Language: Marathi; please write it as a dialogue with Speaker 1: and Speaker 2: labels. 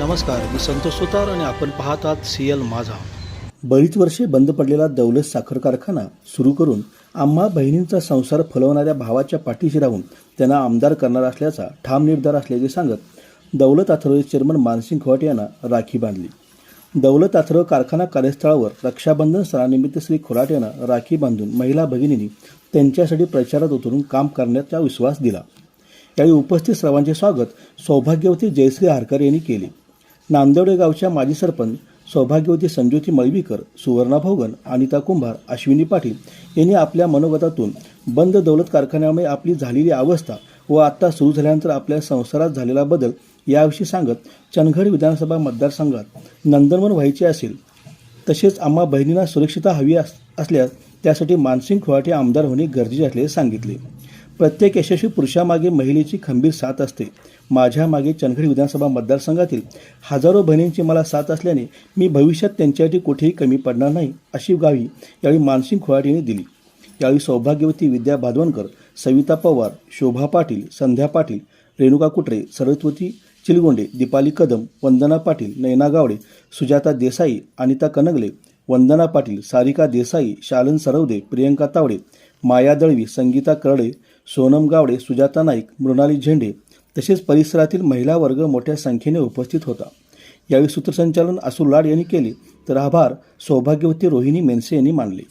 Speaker 1: नमस्कार मी संतोष सुतार आणि आपण पाहत आहात सी एल माझा.
Speaker 2: बरीच वर्षे बंद पडलेला दौलत साखर कारखाना सुरू करून आम्हा बहिणींचा संसार फलवणाऱ्या भावाच्या पाठीशी राहून त्यांना आमदार करणार असल्याचा ठाम निर्धार असल्याचे सांगत दौलत अथर्व चेअरमन मानसिंग खवाट यांना राखी बांधली. दौलत अथर्व कारखाना कार्यस्थळावर रक्षाबंधन सणानिमित्त श्री खोराट यांना राखी बांधून महिला भगिनींनी त्यांच्यासाठी प्रचारात उतरून काम करण्याचा विश्वास दिला. यावेळी उपस्थित सर्वांचे स्वागत सौभाग्यवती जयश्री हारकर यांनी केले. नांदवडे गावच्या माजी सरपंच सौभाग्यवती संज्योती मळवीकर सुवर्णा भोगन अनिता कुंभार अश्विनी पाटील यांनी आपल्या मनोगतातून बंद दौलत कारखान्यामुळे आपली झालेली अवस्था व आत्ता सुरू झाल्यानंतर आपल्या संसारात झालेला बदल याविषयी सांगत चंदगड विधानसभा मतदारसंघात नंदनवन व्हायचे असेल तसेच आम्हा बहिणींना सुरक्षितता हवी अस असल्यास त्यासाठी मानसिंग खुवाटे आमदार होणे गरजेचे असल्याचे सांगितले. प्रत्येक यशस्वी पुरुषामागे महिलेची खंबीर साथ असते. माझ्या मागे चंदगड विधानसभा मतदारसंघातील हजारो बहिणींची मला साथ असल्याने मी भविष्यात त्यांच्यासाठी कुठेही कमी पडणार नाही अशी गावी यावेळी मानसिंग खोहाटे दिली. यावेळी सौभाग्यवती विद्या भादवणकर सविता पवार शोभा पाटील संध्या पाटील रेणुका कुटरे सरस्वती चिलगोंडे दीपाली कदम वंदना पाटील नयना गावडे सुजाता देसाई अनिता कनगले वंदना पाटील सारिका देसाई शालन सरवदे प्रियंका तावडे माया दळवी संगीता करडे सोनम गावडे सुजाता नाईक मृणाली झेंडे तसेच परिसरातील महिला वर्ग मोठ्या संख्येने उपस्थित होता. यावेळी सूत्रसंचालन असुर लाड यांनी केले तर आभार सौभाग्यवती रोहिणी मेनसे यांनी मानले.